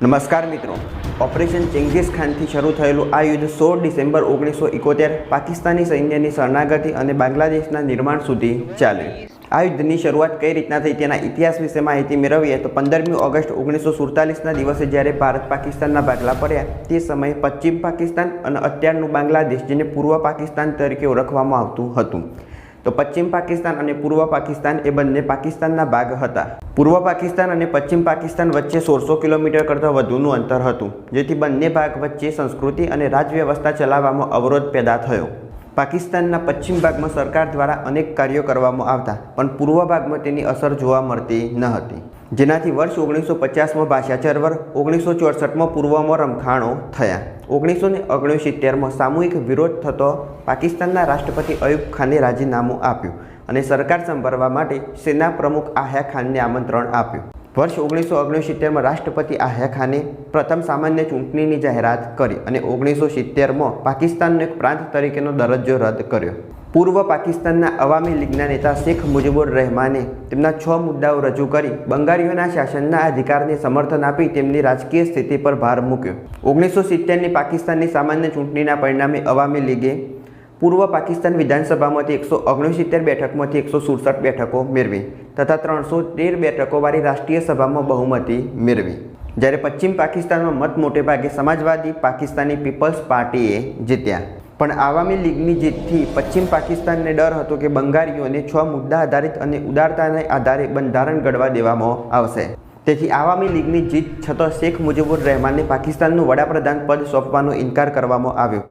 નમસ્કાર મિત્રો. ઓપરેશન ચિંગીઝ ખાનથી શરૂ થયેલું આ યુદ્ધ સોળ ડિસેમ્બર ઓગણીસો ઇકોતેર પાકિસ્તાની સૈન્યની શરણાગતિ અને બાંગ્લાદેશના નિર્માણ સુધી ચાલ્યું આ યુદ્ધની શરૂઆત કઈ રીતના થઈ તેના ઇતિહાસ વિશે માહિતી મેળવીએ તો પંદરમી ઓગસ્ટ ઓગણીસો સુડતાલીસના દિવસે જ્યારે ભારત પાકિસ્તાનના ભાગલા પડ્યા, તે સમયે પશ્ચિમ પાકિસ્તાન અને અત્યારનું બાંગ્લાદેશ જેને પૂર્વ પાકિસ્તાન તરીકે ઓળખવામાં આવતું હતું. તો પશ્ચિમ પાકિસ્તાન અને પૂર્વ પાકિસ્તાન એ બંને પાકિસ્તાનના ભાગ હતા. પૂર્વ પાકિસ્તાન અને પશ્ચિમ પાકિસ્તાન વચ્ચે સોળસો કિલોમીટર કરતાં વધુનું અંતર હતું, જેથી બંને ભાગ વચ્ચે સંસ્કૃતિ અને રાજવ્યવસ્થા ચલાવવામાં અવરોધ પેદા થયો. પાકિસ્તાનના પશ્ચિમ ભાગમાં સરકાર દ્વારા અનેક કાર્યો કરવામાં આવતા, પણ પૂર્વ ભાગમાં તેની અસર જોવા મળતી ન હતી. જેનાથી વર્ષ ઓગણીસો પચાસમાં ભાષા ચરવર ઓગણીસો ચોસઠમાં પૂર્વમાં રમખાણો થયા. ઓગણીસો ને ઓગણસિત્તેરમાં સામૂહિક વિરોધ થતો પાકિસ્તાનના રાષ્ટ્રપતિ અયુબ ખાને રાજીનામું આપ્યું અને સરકાર સંભાળવા માટે સેના પ્રમુખ આહ્યા ખાનને આમંત્રણ આપ્યું. વર્ષ ઓગણીસો ઓગણસિત્તેરમાં રાષ્ટ્રપતિ આહ્યા ખાને પ્રથમ સામાન્ય ચૂંટણીની જાહેરાત કરી અને ઓગણીસો સિત્તેરમાં પાકિસ્તાનનો એક પ્રાંત તરીકેનો દરજ્જો રદ કર્યો. પૂર્વ પાકિસ્તાનના અવામી લીગના નેતા શેખ મુજીબુર રહેમાને તેમના છ મુદ્દાઓ રજૂ કરી બંગાળીઓના શાસનના અધિકારને સમર્થન આપી તેમની રાજકીય સ્થિતિ પર ભાર મૂક્યો. ઓગણીસો સિત્તેરની પાકિસ્તાનની સામાન્ય ચૂંટણીના પરિણામે અવામી લીગે પૂર્વ પાકિસ્તાન વિધાનસભામાંથી એકસો ઓગણસિત્તેર બેઠકમાંથી એકસો સુડસઠ બેઠકો મેળવી તથા ત્રણસો તેર બેઠકોવાળી રાષ્ટ્રીય સભામાં બહુમતી મેળવી. જ્યારે પશ્ચિમ પાકિસ્તાનમાં મત મોટે ભાગે સમાજવાદી પાકિસ્તાની પીપલ્સ પાર્ટીએ જીત્યા. પણ આવામી લીગની જીતથી પશ્ચિમ પાકિસ્તાનને ડર હતો કે બંગાળીઓને છ મુદ્દા આધારિત અને ઉદારતાને આધારે બંધારણ ઘડવા દેવામાં આવશે. તેથી આવામી લીગની જીત છતાં શેખ મુજીબુર રહેમાનને પાકિસ્તાનનું વડાપ્રધાન પદ સોંપવાનો ઇનકાર કરવામાં આવ્યો.